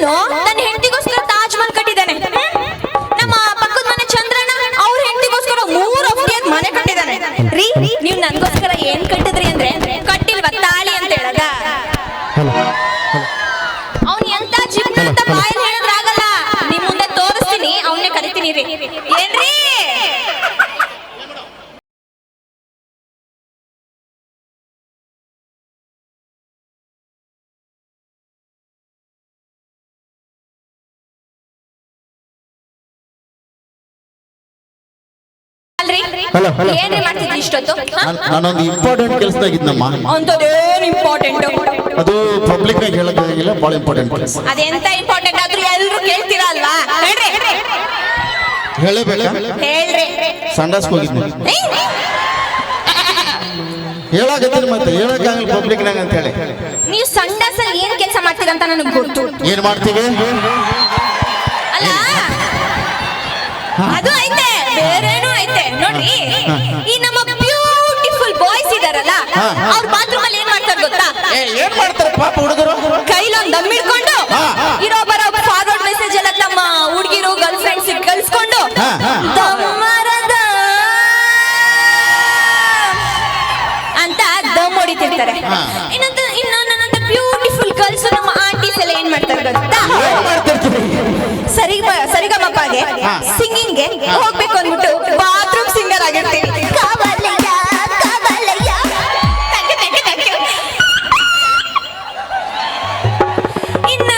ಕೃಷ್ಣನು ನನ್ನ ಹೆಂಡತಿಗೋಸ್ಕರ ತಾಜ್ ಮಹಲ್ ಕಟ್ಟಿದ್ದಾನೆ. ನಮ್ಮ ಪಕ್ಕದ ಮನೆ ಚಂದ್ರಣ್ಣ ಅವ್ರ ಹೆಂಡತಿಗೋಸ್ಕರ ಮೂರು ಅಫ್ಟಿಯಾಗಿ ಮನೆ ಕಟ್ಟಿದ್ದಾನೆ. ರೀ, ನೀವು ನನಗೋಸ್ಕರ ಏನ್ ಕಟ್ಟಿದ್ರಿ ಅಂದ್ರೆ ಕಟ್ಟಿಲ್ವ ತಾಳಿ ಅಂತ ಹೇಳದ? Hello, hello. ಏನ್ರಿ ಮಾಡ್ತಿದ್ರಿ ಇಷ್ಟೊತ್ತು? ಹ? ನಾನ್- ನಾನೊಂದು ಇಂಪಾರ್ಟೆಂಟ್ ಅದು ಪಬ್ಲಿಕ್ ಆಗಿ ಹೇಳಕ್ಕಾಗಿಲ್ಲ ಬಹಳ ಇಂಪಾರ್ಟೆಂಟ್ ಕೆಲಸ. ಅದೆಂತ ಇಂಪಾರ್ಟೆಂಟ್ ಆದ್ರೂ ಎಲ್ಲರೂ ಕೇಳ್ತೀರಾ ಅಲ್ವಾ? ಹೇಳ್ರಿ. ಹೇಳ್ರಿ. ಸಂಡಾಸ್ಗೆ ಹೋಗಿದ್ನಿ. ಹೇ? ಹೇಳಾಕತ್ತೀನಿ ಮತ್ತೆ ಹೇಳಕ್ಕಾಗಲ್ಲ ಪಬ್ಲಿಕ್ನಾಗ ಅಂತ ಹೇಳಿ. ನೀವು ಸಂಡಾಸಲ್ಲಿ ಏನ್ ಕೆಲಸ ಮಾಡ್ತೀರಾ ಅಂತ ನನಗೆ ಗೊತ್ತು. ಏನ್ ಮಾಡ್ತೀವಿ? ಅದು ಐತೆ ಬೇರೆನೋ ಐತೆ. ನೋಡ್ರಿ ಈ ನಮ್ಮ ಬ್ಯೂಟಿಫುಲ್ ಬಾಯ್ಸ್ ಇದಾರಲ್ಲ. ಅವ್ರ ಬಾತ್ರೂಮ್ ಅಲ್ಲಿ ಏನ್ ಮಾಡ್ತಾರೆ ಗೊತ್ತಾ? ಏನ್ ಮಾಡ್ತಾರೆ ಪಾಪ ಹುಡುಗರು? ಕೈಲೊಂದ್ ದಮ್ ಹಾ. ಇರೋ ಬರೋ ಫಾರ್ವರ್ಡ್ ಮೆಸೇಜ್ ಎಲ್ಲ ತಮ್ಮ ಹುಡುಗಿರು ಗರ್ಲ್ ಫ್ರೆಂಡ್ಸ್ ಕಳ್ಸ್ಕೊಂಡು ಅಂತ ದಮ್ ಹೊಡಿತಿರ್ತಾರೆ. ಇನ್ನೊಂದು ಇನ್ನು ಬ್ಯೂಟಿಫುಲ್ ಗರ್ಲ್ಸ್ ನಮ್ಮ ಆಂಟೀಸ್ ಎಲ್ಲ ಏನ್ ಮಾಡ್ತಾರೆ ಗೊತ್ತಾ? ಏನ್ ಮಾಡ್ತಿರ್ತೀವಿ ಹೋಗ್ಬೇಕು ಅಂದ್ಬಿಟ್ಟು ಬಾತ್ರೂಮ್ ಸಿಂಗರ್ you. ಇನ್ನ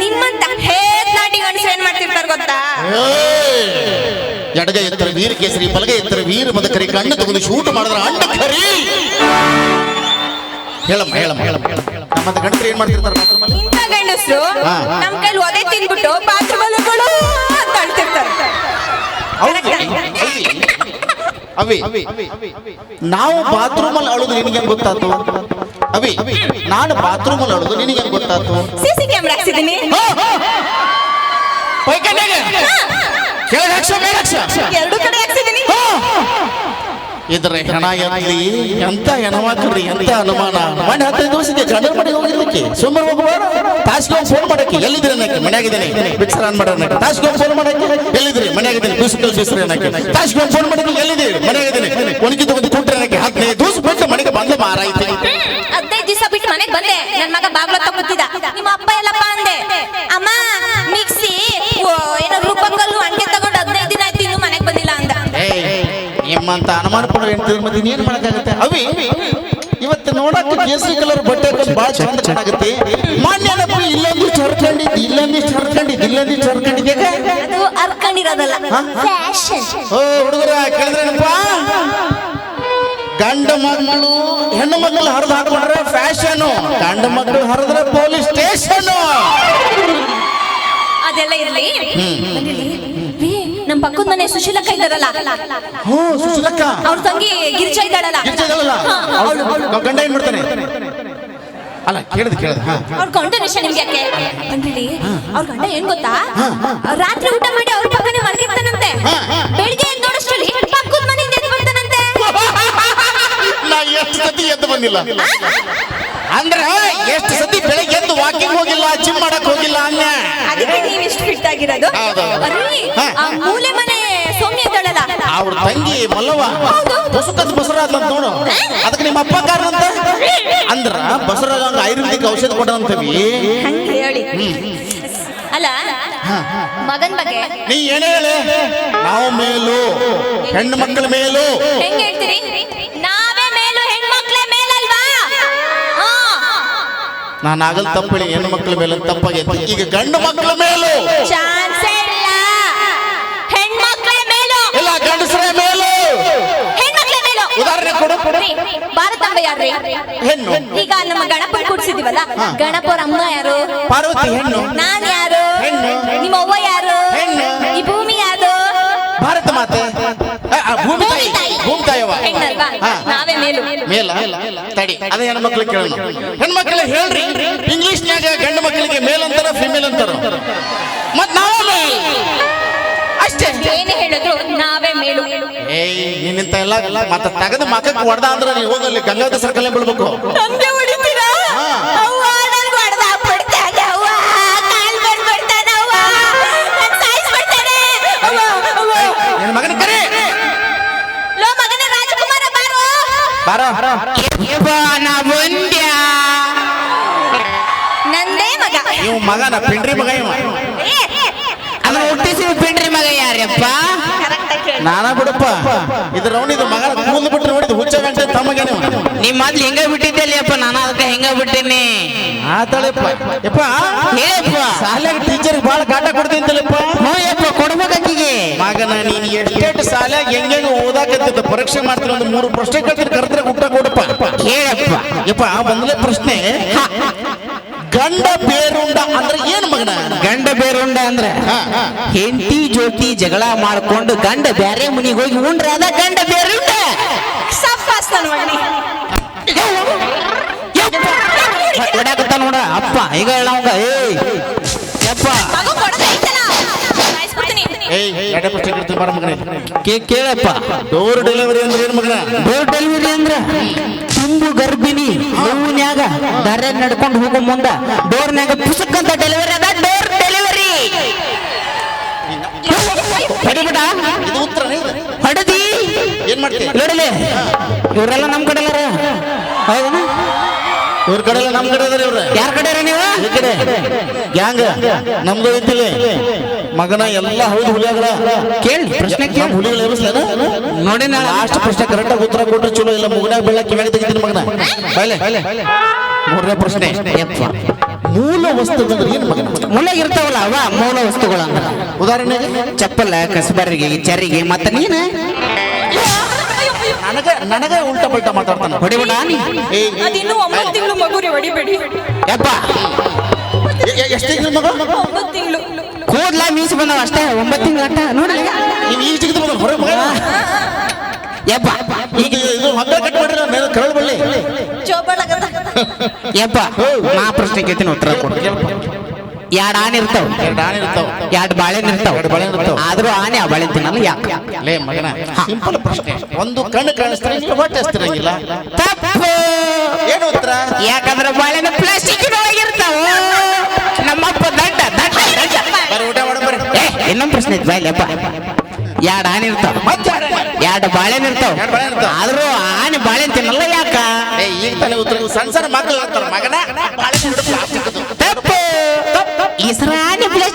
ನಿಮ್ಮಂತ ಹೇತ್ ನಾಟಿ ಗಂಡಸರು ಏನ್ ಮಾಡ್ತಿರ್ತಾರೆ ಗೊತ್ತಾ? ಎಡಗ ಎತ್ತರ ವೀರ ಕೇಸರಿ ಬಲಗ ಎತ್ತರ ವೀರ ಮದಕರಿ ಕಣ್ಣು ತಗೊಂಡು ಶೂಟ್ ಮಾಡಿದ್ರ ಅಂಡ ಕರಿ! ಹೇಳಮ್ಮ ಹೇಳಮ್ಮ ಹೇಳಮ್ಮ ನಮ್ಮಂತ ಗಂಡಸರು ಏನ್ ಮಾಡ್ತಿರ್ತಾರೆ ಅಲ್ಲಿ? ಇಂಥ ಗಂಡಸರು ನಮ್ ಕೈಲಿ ಒದೆ ತಿಂದ್ಬಿಟ್ಟು ಬಾತ್ರೂಮ್ ಅಲ್ಲಿ ಅಂತ ಅಳ್ತಿರ್ತಾರೆ ಅವಿ ನಾವು ಬಾತ್ರೂಮ್ ಅಲ್ಲಿ ಅಳುದು ನಿನಗೆ ಗೊತ್ತಾತು? ಅವಿ ನಾನು ಬಾತ್ರೂಮ್ ಅಲ್ಲಿ ಅಳುದು ನಿನಗೆ ಗೊತ್ತಾತು? ಸಿ ಸಿ ಹೋ ಹಾಕ್ಸಿದೀನಿ ಪೈಖಾನ್ಯಾಗ? ಕೆಳಗ್ ಹಾಕ್ಸೋ, ಮೇಲ್ ಹಾಕ್ಸೋ? ಎರಡು ಕಡೆ ಹಾಕ್ಸಿದೀನಿ ಇದ್ರ ಹೆಣ ಎಲ್ಲಿ ಎಂತ ಹೆಣವಾಕ್ರಿ ಎಂತ ಅನುಮಾನ? ಮನೆ ಹತ್ತೈದು ದಿವಸಕ್ಕೆ ಗಂಡನ ಮನೆಗೆ ಹೋಗಿರ್ಲಿಕ್ಕೆ. ಸುಮ್ಮನೆ ಹೋಗುವಾರ ತಾಸ್ಗೆ ಫೋನ್ ಮಾಡಕ್ಕೆ. ಎಲ್ಲಿದ್ರೆ ಅನ್ನಕ್ಕೆ? ಮನ್ಯಾಗಿದ್ದೇನೆ ಮಿಕ್ಸರ್ ಆನ್ ಮಾಡೋಣ ತಾಸ್ಗೆ ಫೋನ್ ಮಾಡಕ್ಕೆ. ಎಲ್ಲಿದ್ರಿ ಮನ್ಯಾಗಿದ್ದೇನೆ ಬಿಸಿಲು ಬಿಸಿಲು ಅನ್ನಕ್ಕೆ. ತಾಸ್ಗೆ ಫೋನ್ ಮಾಡಕ್ಕೆ. ಎಲ್ಲಿದ್ದೀರಿ? ಮನೆಯಾಗಿದ್ದೇನೆ ಒಣಗಿ ತಗೊಂಡು ಕೊಟ್ರೆ ಅನ್ನಕ್ಕೆ. ಹದಿನೈದು ದಿವಸ ಬಿಟ್ಟು ಮನೆಗೆ ಬಂದು ಮಾರಾಯ್ತು. ಹದಿನೈದು ದಿವಸ ಬಿಟ್ಟು ಮನೆಗೆ ಬಂದೆ. ನನ್ನ ಮಗ ಬಾಗ್ಲ ನಿಮ್ಮಂತ ಅನುಮಾನ ಪಡೋ ಹೆಂಡತಿ ಮತ್ತೆ ಇನ್ನೇನು ಮಾಡಕ್ಕಾಗತ್ತೆ ಅವಿ ಇವತ್ತು ನೋಡಕ್ಕೆ ಕೇಸರಿ ಕಲರ್ ಬಟ್ಟೆ ಬಹಳ ಚಂದ ಚೆನ್ನಾಗುತ್ತೆ ಮಾನ್ಯ ಇಲ್ಲೊಂದಿಷ್ಟು ಹರ್ಕೊಂಡಿದ್ದು ಇಲ್ಲೊಂದಿಷ್ಟು ಹರ್ಕೊಂಡಿದ್ದು ಇಲ್ಲೊಂದಿಷ್ಟು ಹರ್ಕೊಂಡಿದ್ದೆ ಅದು ಫ್ಯಾಷನ್ ಓ ಹುಡುಗರ ಕೇಳಿದ್ರೇನಪ್ಪ? ಗಂಡ ಮಗಳು ಹೆಣ್ಣು ಮಕ್ಕಳು ಹರಿದು ಹಾಕೊಂಡ್ರೆ ಫ್ಯಾಷನ್ ಗಂಡ ಮಕ್ಕಳು ಹರಿದ್ರೆ ಪೊಲೀಸ್ ಸ್ಟೇಷನ್ ಅದೆಲ್ಲ ಇರ್ಲಿ. ನಮ್ ಪಕ್ಕದ ಮನೆ ಸುಶೀಲಕ್ಕ ಇದ್ದಾರಲ್ಲ? ಹ್ಞೂ ಸುಶೀಲಕ್ಕ. ಅವ್ರ ತಂಗಿ ಗಿರಿಜಾ ಇದ್ದಾಳಲ್ಲ? ಅವ್ಳು- ಅವ್ಳು ಗಂಡ ಏನ್ ಮಾಡ್ತಾನೆ? ಅಲ್ಲ ಕೇಳಿದ್ ಕೇಳಿದ್ ಹಾ. ಅವ್ರ ಕಂಟಿನ್ಯೂಷನ್ ನಿಮ್ಗೆ ಯಾಕೆ? ಅಂದ್ರಿ ಅವ್ರ ಗಂಡ ಏನ್ ಗೊತ್ತಾ? ರಾತ್ರಿ ಊಟ ಮಾಡಿ ಅವ್ರ ಪಕ್ಕನೆ ಮಲಗಿರ್ತಾನಂತೆ. ಬೆಳಿಗ್ಗೆ ಎದ್ದು ನೋಡೋಷ್ಟ್ರಲ್ಲಿ ಪಕ್ಕದ ಮನೆಯಿಂದ ಎದ್ದು ಬರ್ತಾನಂತೆ. ನಾ ಎಷ್ಟು ಸತಿ ಎದ್ದು ಬಂದಿಲ್ಲ. ಅಂದ್ರ ಎಷ್ಟು ಸತಿ ಬೆಳಗ್ಗೆ ಎದ್ದು ವಾಕಿಂಗ್ ಹೋಗಿಲ್ಲ ಜಿಮ್ ಮಾಡಕ್ ಹೋಗಿಲ್ಲ ಅನ್ನ ಅದಕ್ಕೆ ನೀವ್ ಇಷ್ಟು ಫಿಟ್ ಆಗಿರೋದು? ಹೌದು. ಆ ಮೂಲೆ ಮನೆ ಸೌಮ್ಯ ಇದ್ದಾಳಲ್ಲ? ಅವ್ರ ತಂಗಿ ಮಲ್ಲವ್ವ ಬಸಕತ್ ಅಂತ ನೋಡು. ಅದಕ್ಕೆ ನಿಮ್ಮ ಅಪ್ಪ ಕಾರಣ ಅಂತ ಅಂದ್ರ ಬಸರಾಗ ಹಂಗ ಆಯುರ್ವೇದಿಕ್ ಔಷಧ ಕೊಡಂತವಿ ಹಂಗೆ ಹೇಳಿ. ಅಲ್ಲ ಮಗನ್ ಬಗ್ಗೆ? ನೀ ಏನೇ ಹೇಳಿ? ನಾವು ಮೇಲು ಹೆಣ್ಣು ಮಕ್ಕಳ ಮೇಲು. ಹೆಂಗ್ ಹೇಳ್ತೀರಿ ನಾವೇ ಮೇಲು ಹೆಣ್ಮಕ್ಳೇ ಮೇಲಲ್ವಾ ಹಾ. ನಾನು ಆಗಲ್ ತಪ್ಪಳಿ ಹೆಣ್ಣು ಮಕ್ಕಳ ಮೇಲೆ ತಪ್ಪಾಗೈತಿ ಈಗ ಗಂಡು ಮಕ್ಕಳ ಮೇಲು. ಇಲ್ಲ. ಹೆಣ್ಮಕ್ಳೇ ಮೇಲು. ಇಲ್ಲ ಗಂಡಸರ ಮೇಲು. ಹೆಣ್ಮಕ್ಳೇ ಮೇಲು. ಉದಾಹರಣೆ ಕೊಡು. ರೀ, ಭಾರತಾಂಬ ಯಾರ್ರಿ? ಹೆಣ್ಣು. ಈಗ ನಮ್ಮ ಗಣಪ ಕೂಡಿಸಿದೀವಲ್ಲ? ಗಣಪರ ಅಮ್ಮ ಯಾರು? ಪಾರ್ವತಿ ಹೆಣ್ಣು. ನಾನ್ ಯಾರು? ಹೆಣ್ಣು. ನಿಮ್ಮ ಅವ್ವ ಯಾರು? ಹೆಣ್ಣು. ಈ ಭೂಮಿ ಯಾರು? ಭಾರತ ಮಾತೆ. ಭೂಮಿ ತಾಯಿ. ಭೂಮಿ ತಾಯವ ನಾವೇ ಮೇಲು. ಮೇಲ? ತಡಿ. ಅದೇ ಹೆಣ್ಮಕ್ಳು ಕೇಳೋಣ. ಹೆಣ್ಮಕ್ಳು ಹೇಳ್ರಿ. ಇಂಗ್ಲಿಷ್ನ್ಯಾಗ ಗಂಡು ಮಕ್ಕಳಿಗೆ ಮೇಲ್ ಅಂತಾರ ಫಿಮೇಲ್ ಅಂತಾರ. ಮತ್ ನಾವ ಮೇಲ್. ಅಷ್ಟೇ ಏನೇ ಹೇಳಿದ್ರು ನಾವೇ ಮೇಲು. ಏಯ್ ನೀನಿಂತ ಎಲ್ಲ ಮತ್ತೆ ತೆಗೆದು ಮಕ್ಕಕ್ಕೆ ಹೊಡೆದ ಅಂದ್ರೆ ನೀವು ಹೋಗಲ್ಲಿ ಗಂಗಾವತಿ ಸರ್ಕಲ್ ಬಿಡ್ಬೇಕು ನಮ್ಗೆ ಹೊಡಿತೀರಾ? ಹಾ. ಅವ್ವ ನನ್ಗೆ ಹೊಡೆದ ಬಿಡ್ತಾನೆ ಅವ್ವ ಕಾಲ್ ಬಂದ್ಬಿಡ್ತಾನೆ ಅವ್ವ ನನ್ ಸಾಯಿಸ್ಬಿಡ್ತಾನೆ ಅವ್ವ, ಅವ್ವ. ನಿನ್ನ ಮಗನ ಕರೆ ಲೋ ಮಗನ ರಾಜಕುಮಾರ ಬಾರೋ ಬಾರ. ನಂದೇ ಮಗ. ಇವ್ ಮಗನ ಪಿಂಡ್ರಿ ಮಗ ಇವ. ಅದನ್ನ ಹುಟ್ಟಿಸಿ ಪಿಂಡ್ರಿ ಮಗ ಯಾರ್ಯಪ್ಪ. ನಾನಾ ಬಿಡಪ್ಪ. ಇದು ರೌಂಡ್ ಇದು ಮಗನ ಕೂದಲು ಬಿಟ್ಟು ನೋಡಿದ್ ಹುಚ್ಚ ಗಂಟೆ ತಮ್ಮಗೇನೆ ನೀ ಮೊದ್ಲು ಹೆಂಗ ಬಿಟ್ಟಿದ್ದಲ್ಲಪ್ಪ ನಾನು ಅದಕ್ಕೆ ಹೆಂಗ ಬಿಟ್ಟಿನಿ? ಆತಳಪ್ಪ. ಯಪ್ಪ. ಹೇಳಪ್ಪ. ಶಾಲೆಗೆ ಟೀಚರ್ ಬಾಳ ಕಾಟ ಕೊಡ್ತೀನಿ ಅಂತಲಪ್ಪ. ಹ್ಞೂ ಯಪ್ಪ ಕೊಡ್ಬೇಕಾಕಿಗೆ ಮಗನ ನೀನು ಎಷ್ಟೆಷ್ಟು ಶಾಲ್ಯಾಗ ಹೆಂಗೆ ಓದಾಕತ್ತಿದ್ದ? ಪರೀಕ್ಷೆ ಮಾಡ್ತೀನಿ ಒಂದು ಮೂರು ಪ್ರಶ್ನೆ ಕೇಳ್ತೀನಿ ಕರೆದ್ರೆ ಊಟ ಕೊಡಪ್ಪ. ಹೇಳಪ್ಪ. ಯಪ್ಪ ಒಂದನೇ ಪ್ರಶ್ನೆ ಗಂಡ ಬೇರುಂಡ ಅಂದ್ರೆ ಏನ್ ಮಗನ? ಗಂಡ ಬೇರುಂಡ ಅಂದ್ರ? ಹಾ, ಹಾ. ಹೆಂಡತಿ ಜೊತೆ ಜಗಳ ಮಾಡ್ಕೊಂಡು ಗಂಡ ಬ್ಯಾರೆ ಮನಿಗೆ ಹೋಗಿ ಉಂಡ್ರ ಅದ ಗಂಡ ಬೇರುಂಡ? ಸಫಾಸ್ ನನ್ ಮಗನೇ. ಹೊಡಾಕತ್ತ ನೋಡ ಅಪ್ಪ ಈಗ ಹೇಳವಂಗ ಏಯ್ ಯಪ್ಪ ಮಗು ಕೊಡೋದೈತಲ್ಲ ಸಾಯಿಸ್ಬಿಡ್ತೀನಿ ಏಯ್ ಎರಡೇ ಪ್ರಶ್ನೆ ಕೇಳ್ತೀನಿ ಬಾರ ಮಗನೇ ಕೇ- ಕೇಳಪ್ಪ. ಡೋರ್ ಡೆಲಿವರಿ ಅಂದ್ರೆ ಏನ್ ಮಗನ? ಡೋರ್ ಡೆಲಿವರಿ ಅಂದ್ರ ತುಂಬು ಗರ್ಭಿಣಿ ನೋವಿನ್ಯಾಗ ದಾರ್ಯಾಗ ನಡ್ಕೊಂಡು ಹೋಗೋ ಮುಂದ ಡೋರ್ನ್ಯಾಗ ಪುಸಕ್ ಅಂತ ಡೆಲಿವರಿ ಅದ ಡೋರ್ ಡೆಲಿವರಿ ಹೊಡಿಬಿಡ ಹೊಡೆದಿ ಉತ್ತರ ಹೊಡದಿ. ಏನ್ ಮಾಡ್ತೀವಿ ನೋಡಲಿ? ಇವರೆಲ್ಲ ನಮ್ ಕಡೆ ಅಲ್ಲ ಹೌದನ? ಇವ್ರ ಕಡೆ ಎಲ್ಲ ನಮ್ ಕಡೆ ಅದಾರ ಇವ್ರ. ಯಾರ ಕಡೆ ನೀವು? ಈ ಕಡೆ. ಗ್ಯಾಂಗ್. ನಮ್ದು ಐತಿಲ್ಲ ಮಗನ ಎಲ್ಲ ಹೌದು ಹುಲಿಯಾಗರ ಕೇಳಿ ಪ್ರಶ್ನೆ ಕೇಳಿ. ಹುಲಿಗಳು ಎಬ್ಬಿಸ್ಲೇನ ನೋಡಿ ನಾಳೆ ಲಾಸ್ಟ್ ಪ್ರಶ್ನೆ ಕರೆಕ್ಟ್ ಆಗಿ ಉತ್ತರ ಕೊಟ್ಟರೆ ಚಲೋ ಇಲ್ಲ ಮುಗನಾಗ ಬೆಳ್ಳ ಕಿವ್ಯಾಗ ತೆಗಿತೀನಿ ಮಗನ? ಬೈಲೆ. ಮೂರನೇ ಪ್ರಶ್ನೆ. ಮೂಲ ವಸ್ತು ಅಂದ್ರೆ ಏನು ಮಗನ? ಮುಲ್ಲಾಗ ಇರ್ತಾವಲ್ಲ ಅವ ಮೂಲ ವಸ್ತುಗಳು ಅಂದ್ರ. ಉದಾಹರಣೆಗೆ? ಚಪ್ಪಲ ಕಸಬರಿಗೆ ಚರಿಗೆ ಮತ್ತೆ ನೀನು? ನನಗೆ ನನಗೆ ಉಲ್ಟಾ ಪಲ್ಟಾ ಮಾತಾಡ್ತಾನೆ. ಹೊಡಿಬೇಡ ನೀ ಏಯ್ ಅದಿನ್ನೂ ಒಂಬತ್ತು ತಿಂಗಳು ಮಗುರಿ ಹೊಡಿಬೇಡಿ. ಯಪ್ಪ. ಎಷ್ಟು ತಿಂಗಳು ಮಗ ಒಂಬತ್ತು ತಿಂಗಳು ಕೂದ್ಲ ಮೀಸಿ ಬಂದವ ಅಷ್ಟೇ ಒಂಬತ್ತು ತಿಂಗಳ ಅಟ್ಟ. ನೋಡಿ ನೀವು ಈಗ ಚಿಕ್ಕದು ಬಂದ ಹೊರಗೆ ಮಗ? ಯಪ್ಪ ಈಗ ಇದು ಹಗ್ಗ ಕಟ್ ಮಾಡಿರ ಮೇಲೆ ಕರಳು ಬಳ್ಳಿ. ಜೋಬಳಗದ ಯಪ್ಪ ನಾ ಪ್ರಶ್ನೆ ಕೇಳ್ತೀನಿ ಉತ್ತರ ಕೊಡು. ಎರಡು ಆನೆ ಇರ್ತಾವ. ಎರಡು ಆನೆ ಇರ್ತಾವ. ಎರಡು ಬಾಳೆನ್ ಇರ್ತಾವ. ಎರಡ್ ಇರ್ತಾವ. ಆದ್ರೂ ಆನೆ ಆ ಬಾಳೆ ತಿನ್ನಲ್ಲ ಯಾಕೆ? ಲೇ ಮಗನ ಸಿಂಪಲ್ ಪ್ರಶ್ನೆ. ಒಂದು ಕಣ್ಣು ಕಾಣಿಸ್ತಾರೆ ನೀವು ಹೊಟ್ಟೆ ಹಸ್ತಿರಂಗಿಲ್ಲ ತಪ್ಪು. ಏನು ಉತ್ತರ? ಯಾಕಂದ್ರೆ ಬಾಳೆನ ಪ್ಲಾಸ್ಟಿಕ್ ಒಳಗಿರ್ತಾವ ಇನ್ನೊಂದು ಪ್ರಶ್ನೆ ಐತಿ ಬಾಯ್ಲಪ್ಪ ಎರಡು ಆನೆ ಇರ್ತಾವ? ಮತ್ತೆ? ಎರಡು ಬಾಳೆನ್ ಇರ್ತಾವ? ಆದ್ರೂ ಆನೆ ಬಾಳೆನ್ ತಿನ್ನಲ್ಲ ಯಾಕ? ಈಗ ತಾನೇ ಉತ್ತರ ಸಣ್ಣ ಸಣ್ಣ ಮಕ್ಕಳು ಹೇಳ್ತಾರ ಮಗನ? ಬಾಳೆ. ತಪ್ಪು. ಈಸರ ಆನೆ ಬರ್ರಿ,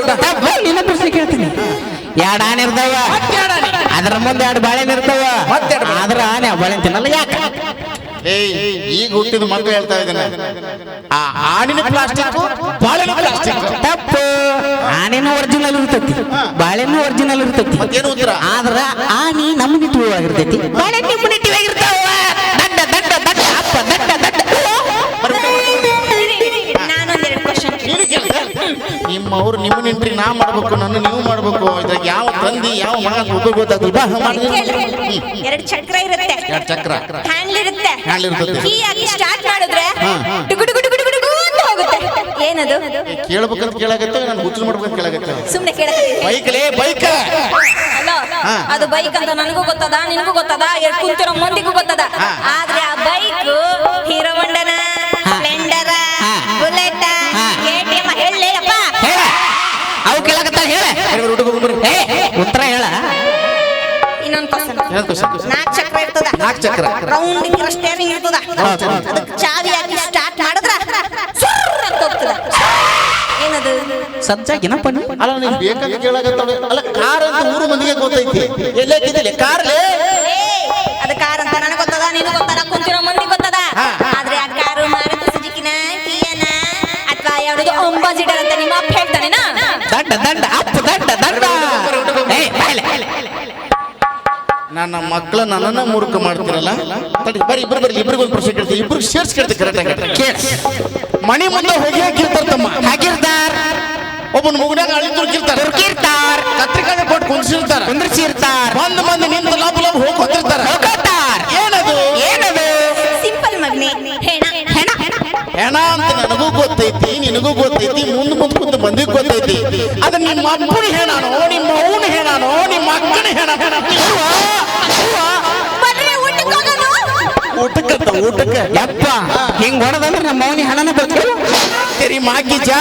ಊಟ. ತಪ್ಪು. ನಿನ್ನ ಪ್ರಶ್ನೆ ಕೇಳ್ತೀನಿ. ಎರಡು ಆನೆ ಇರ್ತಾವ? ಅದ್ರ ಮುಂದೆ ಎರಡು ಬಾಳೆನ್ ಇರ್ತಾವ? ಬಾಳೆ. ಆದ್ರ ಆನೆ ಬಾಳೆನ್ ತಿನ್ನಲ್ಲ ಯಾಕ? ಏಯ್ ಈಗ ಹುಟ್ಟಿದ ಮಕ್ಕಳು ಹೇಳ್ತಾ ಇದ್ದಾನೆ. ಆ ಆಣಿನ ಪ್ಲಾಸ್ಟಿಕ್ ಬಾಳೆನ ಪ್ಲಾಸ್ಟಿಕ್ ತಪ್ಪು. ಆನೆನೂ ಒರಿಜಿನಲ್ ಇರ್ತೈತಿ. ಬಾಳೆನು ಒರಿಜಿನಲ್ ಇರ್ತೈತಿ. ಏನು ಉತ್ತರ? ಆದ್ರ ಆನಿ ನಮ್ಮ ನಿಟ್ಟಿವಾಗಿರ್ತೈತಿ ಬಾಳೆ ನಿಮ್ಮ ನಿಟ್ಟಿವಾಗಿರ್ತಾವ ದಡ್ಡ ದಡ್ಡ ದಡ್ಡ ಅಪ್ಪ ದಡ್ಡ ದಡ್ಡ? ನಿಮ್ಮ ನಿಂಟ್ರಿ ನಾ ಮಾಡ್ಬೇಕು ನನ್ನ ನೀವು ಮಾಡ್ಬೇಕು. ಇದ್ರಾಗ ಯಾವ ತಂದಿ ಯಾವ ಮಗ ಗೊತ್ತಾಗ್ತದೆ. ಎರಡು ಚಕ್ರ ಇರುತ್ತೆ. ಎರಡು ಚಕ್ರ. ಹ್ಯಾಂಡ್ಲ್ ಇರ್ತದೆ. ಕೀ ಸ್ಟಾರ್ಟ್ ಮಾಡಿದ್ರೆ. ಡುಗು ಡುಗು ಡುಗು ಡುಗು ಡುಗು ಅಂತ ಹೋಗುತ್ತೆ. ಏನದು? ಕೇಳ್ಬೇಕಂತ ಕೇಳಾಗತ್ತೆ ನಾನು ಹುಚ್ಚು ಮಾಡ್ಬೇಕಂತ ಕೇಳಾಗತ್ತೆ. ಸುಮ್ಮನೆ ಕೇಳ ಬೈಕ್ಲೇ ಬೈಕ್. ಅಲೋ ಅದು ಬೈಕ್ ಅಂತ ನನಗೂ ಗೊತ್ತದ ನಿನಗೂ ಗೊತ್ತದ ಕುಂತಿರೋ ಮಂದಿಗೂ ಗೊತ್ತದ. ಆದ್ರೆ ಆ ಬೈಕ್ ಹೀರೋ ಹೊಂಡನ ಹಾ. ಸ್ಪ್ಲೆಂಡರ ಹಾ. ಬುಲೆಟ್ ಹಾ. ಕೆಟಿಎಂ ಹೇಳಲೇ ಹೇಳ. ಅವು ಕೇಳಕತ್ತಾಳ ಹೇಳ. ಉತ್ತರ ಹೇಳ. ಇನ್ನೊಂದು ಕ್ವಶನ್ ನಾಲ್ಕು ಚಕ್ರ ಇರ್ತದ. ನಾಲ್ಕ್ ಚಕ್ರ. ರೌಂಡ್ ಸ್ಟೇರಿಂಗ್ ಇರ್ತದ. ಅದಕ್ಕೆ ಚಾವಿ ಹಾಕಿ ಸ್ಟಾರ್ಟ್ ಮಾಡಿದ್ರ ಸುರ್ರ್ ಅಂತ ಹೋಗ್ತದ. ಏನದು? ಸಜ್ಜಾಗಿನಪ್ಪ ನೀ ಅಲ್ಲ ನೀವು ಬೇಕಂತ ಕೇಳಾಗತ್ತವೆ ಅಲ್ಲ ಕಾರ್ ಅಂತ ಊರು ಮಂದಿಗೆ ಗೊತ್ತೈತಿ. ಎಲ್ಲೇ ಕಿದ್ದಿಲ್ಲ ಕಾರ್ಲೇ ಅದು ಕಾರ್ ಅಂತ ನನಗೆ ಗೊತ್ತದ ನಿನಗೆ ಗೊತ್ತದ ಕುಂತಿರೋ ಮಂದಿ ಗೊತ್ತದ. ನನ್ನ ಮಕ್ಕಳ ನನ್ನ ಮೂರ್ಖ ಮಾಡ್ತಿರಲ್ಲ? ತಡಿ ಬರ್ರಿ ಇಬ್ರು ಬರ್ರಿ ಇಬ್ರಿಗೆ ಒಂದು ಪ್ರಶ್ನೆ ಕೇಳ್ತೀವಿ ಇಬ್ರಿಗೆ ಸೇರ್ಸ್ ಕೇಳ್ತೀವಿ ಕರೆಕ್ಟ್ ಕೇಳ. ಮಣಿ ಮುಂದೆ ಹೋಗಿ ಹಾಕಿರ್ತಾರ ತಮ್ಮ. ಹಾಕಿರ್ತಾರ. ಒಬ್ಬನ ಮುಗುನಾಗ ಅಳಿ ತುರ್ಕಿರ್ತಾರ ತುರ್ಕಿರ್ತಾರ ಕತ್ರಿಕಾಯಿ ಕೊಟ್ಟು ಕುಂದಿಸಿರ್ತಾರ ಕುಂದ್ರಿಸಿರ್ತಾರ. ಬಂದ್ ಮಂದಿ ನಿಂತ ಲಾಭ ಲಾಭ ಹೋಗಿ ಹೋಗ್ತಿರ್ತಾರ ಹೋಗತ್ತಾರ ಏನದು? ಏನದು? ಸಿಂಪಲ್ ಮಗ್ನೆ. ಹೆಣ ಹೆಣ ಹೆಣ. ಅಂತ ನನಗೂ ಗೊತ್ತೈತಿ ನಿನಗೂ ಗೊತ್ತೈತಿ ಮುಂದೆ ಮುಂದ್ ಮುಂದೆ ಮಂದಿಗೆ ಗೊತ್ತೈತಿ. ಅದ ನಿಮ್ಮ ಅಪ್ಪನ ಹೇಳಾನೋ ನಿಮ್ಮ ಅವನ ಹೇಳಾನೋ ನಿಮ್ಮ ಅಕ್ಕನ ಹೆಣ ಊಟಕ್ಕಂತ ಊಟಕ್ಕೆ ಯಪ್ಪ ಹಿಂಗ್ ಹೊಡೆದಂದ್ರೆ ನಮ್ಮ ಮೌನಿ ಹಣನ ಬರ್ತೀವಿ तेरी माँ की जा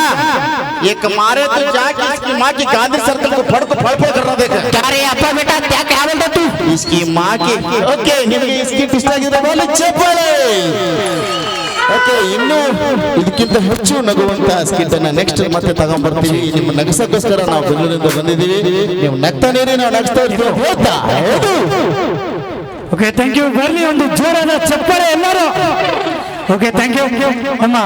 एक मारे तो जा कि इसकी माँ की गांधी सर्कल को फड़ को फड़ फड़ करना देखा ಯಾರೇ ಅಪ್ಪ ಬೇಟ ಯಾಕೆ ಯಾವಲ್ದ ತೂ इसकी माँ की ಓಕೆ ನಿಮಗೆ ಇಸ್ಕಿ ಇಷ್ಟ ಆಗಿದೆ ಬಾಲಿ ಚಪ್ಪಾಳೆ ಓಕೆ ಇನ್ನು ಇದಕ್ಕಿಂತ ಹೆಚ್ಚು ನಗುವಂತ ಸ್ಕಿಟ್ ಅನ್ನ ನೆಕ್ಸ್ಟ್ ಮತ್ತೆ ತಗೊಂಡ್ಬರ್ತೀವಿ ನಿಮ್ಮ ನಗಸಕ್ಕೋಸ್ಕರ ನಾವು ಬೆಂಗಳೂರಿಂದ ಬಂದಿದ್ದೀವಿ ನೀವು ನಗ್ತಾನೇರಿ ನಾವು ನಗಿಸ್ತಾ ಇರ್ತೀವಿ ಹೋಗ್ತಾ ಹೌದು ಓಕೆ ಥ್ಯಾಂಕ್ ಯು ಬರಲಿ ಒಂದು ಜೋರಾದ ಚಪ್ಪಳೆ ಎಲ್ಲರೂ ಓಕೆ ಥ್ಯಾಂಕ್ ಯು ಅಮ್ಮ.